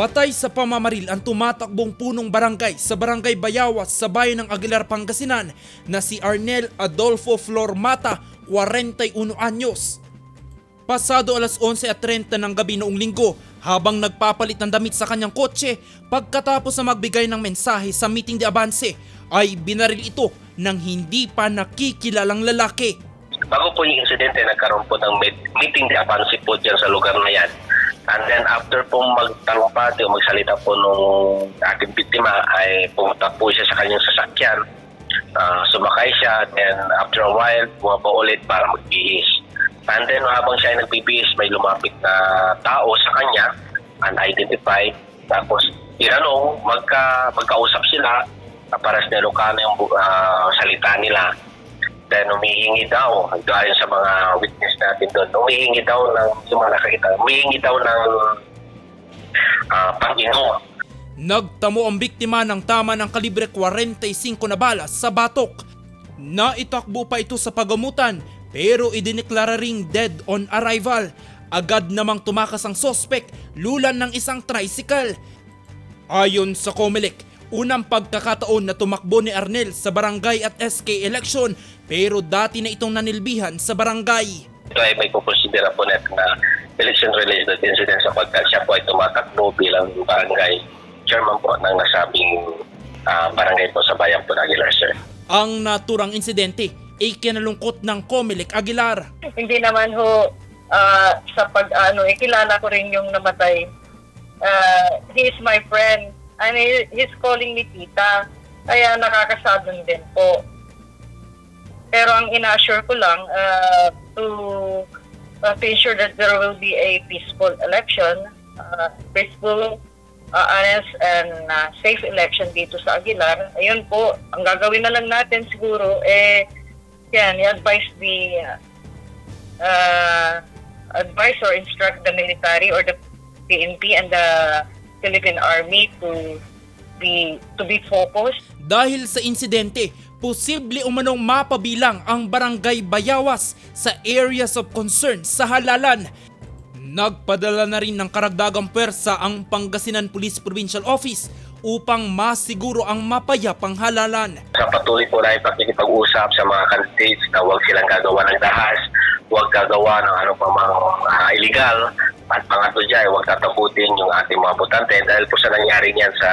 Patay sa pamamaril ang tumatakbong punong barangay sa barangay Bayawas sa bayan ng Aguilar, Pangasinan na si Arnel Adolfo Flor Mata, 41 anyos. Pasado alas 11.30 ng gabi noong linggo habang nagpapalit ng damit sa kanyang kotse pagkatapos na magbigay ng mensahe sa meeting de Avance ay binaril ito ng hindi pa nakikilalang lalaki. Bago po yung insidente, nagkaroon po ng meeting de avance po dyan sa lugar na yan. And then after po magtalumpati o magsalita po nung ating biktima ay pumunta po siya sa kanyang sasakyan. Ah, sumakay siya, then after a while, bumaba ulit para magbihis. And then habang siya ay nagbibihis, may lumapit na tao sa kanya, unidentified. Tapos tinanong, magka, magkausap sila, ah, para sa Ilocano yung ah, salita nila. Then humihingi daw, ayon sa mga witness natin doon, humihingi daw ng, yung mga nakakita, humihingi daw ng uh, Panginoon. Nagtamo ang biktima ng tama ng kalibre 45 na balas sa batok. Naitakbo pa ito sa pagamutan pero idineklara ring dead on arrival. Agad namang tumakas ang sospek lulan ng isang tricycle. Ayon sa Comelec, unang pagkakataon na tumakbo ni Arnel sa barangay at SK election pero dati na itong nanilbihan sa barangay. Ito ay may kukonsidera po natin na election-related incident sapagkat siya po ay tumatakbo bilang barangay chairman po ng nasabing ah, barangay po sa bayan po ng Aguilar, sir. Ang naturang insidente ay kinalungkot ng Comelec Aguilar. hindi naman ho ah, sa pag ano eh, kilala ko rin yung namatay. Ah, he is my friend. And he, he's calling me tita. Kaya nakakasadon din po. Pero ang ina-assure ko lang ah, to uh, to ensure that there will be a peaceful election, uh, peaceful, uh, honest, and uh, safe election dito sa Aguilar. Ayun po, ang gagawin na lang natin siguro, eh, yan, i-advise the uh, advise or instruct the military or the PNP and the Philippine Army to be to be focused Dahil sa insidente, posible umanong mapabilang ang barangay Bayawas sa areas of concern sa halalan. Nagpadala na rin ng karagdagang pwersa ang Pangasinan Police Provincial Office upang masiguro ang mapayapang halalan. Sa patuloy po na pakikipag-usap sa mga candidates na huwag silang gagawa ng dahas, huwag gagawa ng ano pa mga ah, illegal, at pangatlo dyan, huwag tatakutin yung ating mga botante dahil po sa nangyari niyan sa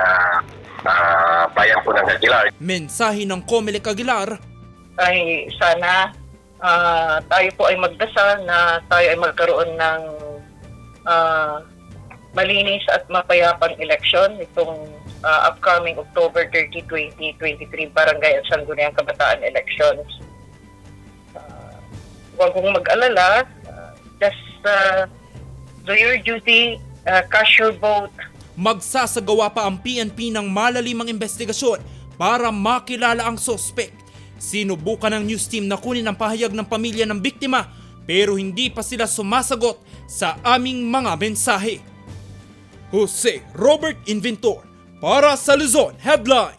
ah, bayan po ng Aguilar. Mensahe ng Comelec Aguilar, ay sana ah, tayo po ay magdasal na tayo ay magkaroon ng ah, malinis at mapayapang eleksyon itong ah, upcoming October 30, 2023 Barangay at Sangguniang Kabataan elections. Uh, huwag kong mag-alala. ah, just ah, do your duty, ah, cast your vote, magsasagawa pa ang PNP ng malalimang investigasyon para makilala ang sospek. Sinubukan ng news team na kunin ang pahayag ng pamilya ng biktima pero hindi pa sila sumasagot sa aming mga mensahe. Jose Robert Inventor para sa Luzon Headline.